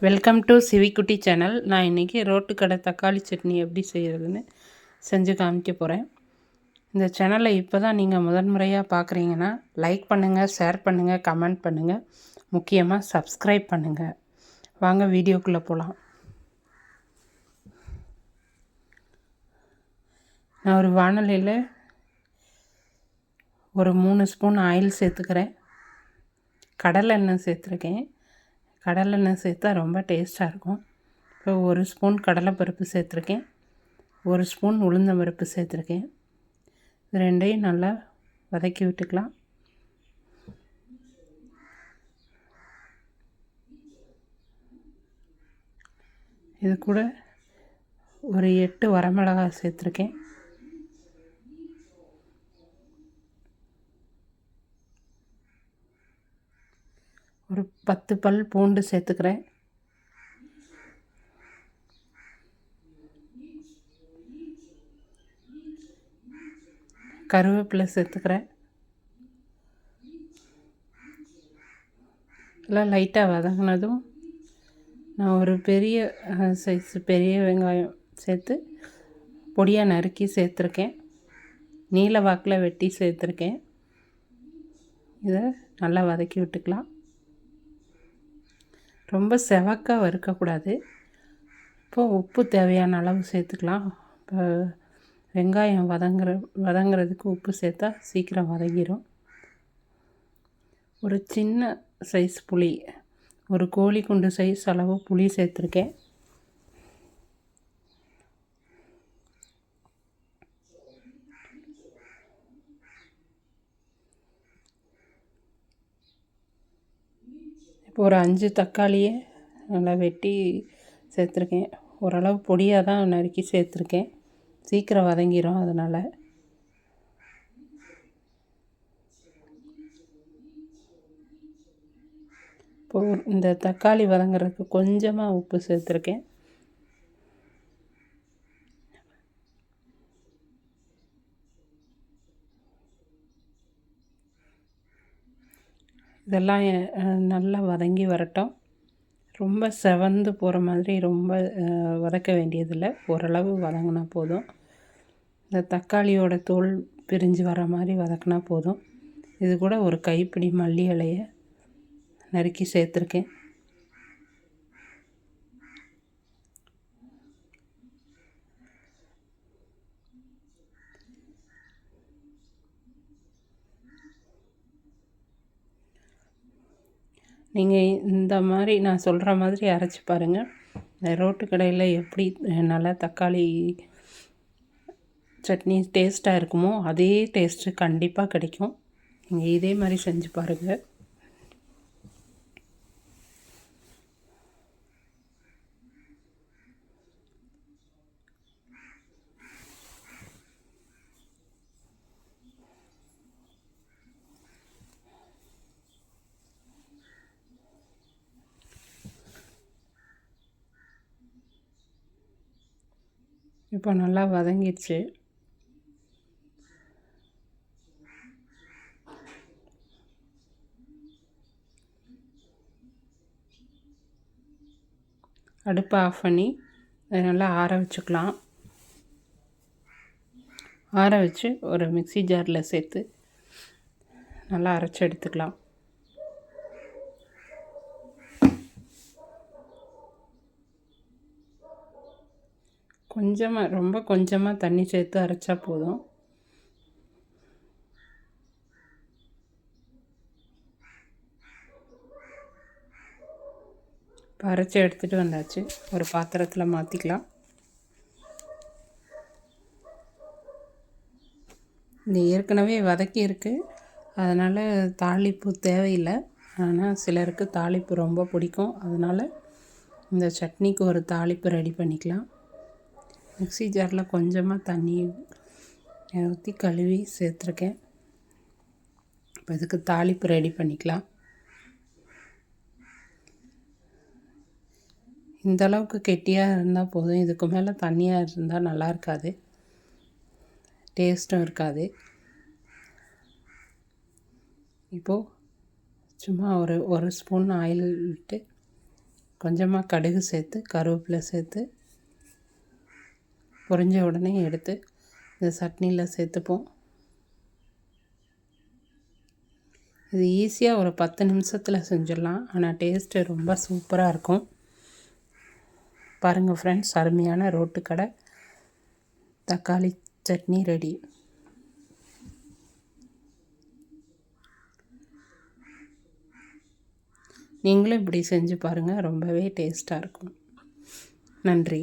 Welcome to சிவிக்குட்டி channel நான் இன்றைக்கி road கடை தக்காளி சட்னி எப்படி செய்கிறதுன்னு செஞ்சு காமிக்க போகிறேன் இந்த சேனலை இப்போ தான் நீங்கள் முதன்முறையாக பார்க்குறீங்கன்னா லைக் பண்ணுங்கள் ஷேர் பண்ணுங்கள் கமெண்ட் பண்ணுங்கள் முக்கியமாக சப்ஸ்கிரைப் பண்ணுங்கள் வாங்க வீடியோக்குள்ளே போகலாம் நான் ஒரு வானொலியில் ஒரு மூணு ஸ்பூன் ஆயில் சேர்த்துக்கிறேன். கடலை எண்ணெய் சேர்த்துருக்கேன். கடலெண்ணெய் சேர்த்தா ரொம்ப டேஸ்ட்டாக இருக்கும். இப்போ ஒரு ஸ்பூன் கடலைப்பருப்பு சேர்த்துருக்கேன். ஒரு ஸ்பூன் உளுந்தம்பருப்பு சேர்த்துருக்கேன். இது ரெண்டையும் நல்லா வதக்கி விட்டுக்கலாம். இது கூட ஒரு எட்டு வரமிளகாய் சேர்த்துருக்கேன். ஒரு பத்து பல் பூண்டு சேர்த்துக்கிறேன். கருவேப்பிலை சேர்த்துக்கிறேன். எல்லாம் லைட்டாக வதங்கினதும் நான் ஒரு பெரிய சைஸ் பெரிய வெங்காயம் சேர்த்து பொடியாக நறுக்கி சேர்த்துருக்கேன். நீல வாக்கில் வெட்டி சேர்த்துருக்கேன். இதை நல்லா வதக்கி விட்டுக்கலாம். ரொம்ப செவக்காக வறுக்கக்கூடாது. இப்போது உப்பு தேவையான அளவு சேர்த்துக்கலாம். இப்போ வெங்காயம் வதங்குற வதங்குறதுக்கு உப்பு சேர்த்தா சீக்கிரம் வதங்கிடும் ஒரு சின்ன சைஸ் புளி ஒரு கோழி குண்டு சைஸ் அளவு புளி சேர்த்துருக்கேன் இப்போ ஒரு அஞ்சு தக்காளியை நல்லா வெட்டி சேர்த்துருக்கேன். ஓரளவு பொடியாக தான் நறுக்கி சேர்த்துருக்கேன். சீக்கிரம் வதங்கிடும் அதனால். இப்போ இந்த தக்காளி வதங்குறதுக்கு கொஞ்சமாக உப்பு சேர்த்துருக்கேன். இதெல்லாம் நல்லா வதங்கி வரட்டும். ரொம்ப செவந்து போகிற மாதிரி ரொம்ப வதக்க வேண்டியதில்லை. ஓரளவு வதங்கினா போதும். இந்த தக்காளியோட தோல் பிரிஞ்சு வர மாதிரி வதக்கினா போதும். இது கூட ஒரு கைப்பிடி மல்லி இலையை நறுக்கி சேர்த்துருக்கேன். நீங்கள் இந்த மாதிரி நான் சொல்கிற மாதிரி அரைச்சி பாருங்கள் இந்த ரோட்டு கடையில் எப்படி நல்லா தக்காளி சட்னி டேஸ்ட்டாக இருக்குமோ அதே டேஸ்ட்டு கண்டிப்பாக கிடைக்கும். நீங்கள் இதே மாதிரி செஞ்சு பாருங்கள் இப்போ நல்லா வதங்கிடுச்சு. அடுப்பை ஆஃப் பண்ணி அதை நல்லா ஆற வச்சுக்கலாம். ஆற வச்சு ஒரு மிக்சி ஜாரில் சேர்த்து நல்லா அரைச்சி எடுத்துக்கலாம். கொஞ்சமாக ரொம்ப கொஞ்சமாக தண்ணி சேர்த்து அரைச்சா போதும். இப்போ அரைச்சி எடுத்துகிட்டு வந்தாச்சு. ஒரு பாத்திரத்தில் மாற்றிக்கலாம் இது ஏற்கனவே வதக்கி இருக்குது அதனால் தாளிப்பு தேவையில்லை. ஆனால் சிலருக்கு தாளிப்பு ரொம்ப பிடிக்கும். அதனால் இந்த சட்னிக்கு ஒரு தாளிப்பு ரெடி பண்ணிக்கலாம். மிக்சி ஜாரில் கொஞ்சமாக தண்ணி ஊற்றி கழுவி சேர்த்துருக்கேன். இப்போ இதுக்கு தாளிப்பு ரெடி பண்ணிக்கலாம். இந்த அளவுக்கு கெட்டியாக இருந்தால் போதும். இதுக்கு மேலே தண்ணியாக இருந்தால் நல்லா இருக்காது. டேஸ்ட்டும் இருக்காது. இப்போது சும்மா ஒரு ஒரு ஸ்பூன் ஆயில் விட்டு கொஞ்சமாக கடுகு சேர்த்து கருவேப்பிலை சேர்த்து பொரிஞ்ச உடனே எடுத்து இந்த சட்னியில் சேர்த்துப்போம். இது ஈஸியாக ஒரு பத்து நிமிஷத்தில் செஞ்சிடலாம். ஆனால் டேஸ்ட்டு ரொம்ப சூப்பராக இருக்கும். பாருங்கள் ஃப்ரெண்ட்ஸ் அருமையான ரோட்டு கடை. தக்காளி சட்னி ரெடி நீங்களும் இப்படி செஞ்சு பாருங்கள் ரொம்பவே டேஸ்ட்டாக இருக்கும். நன்றி.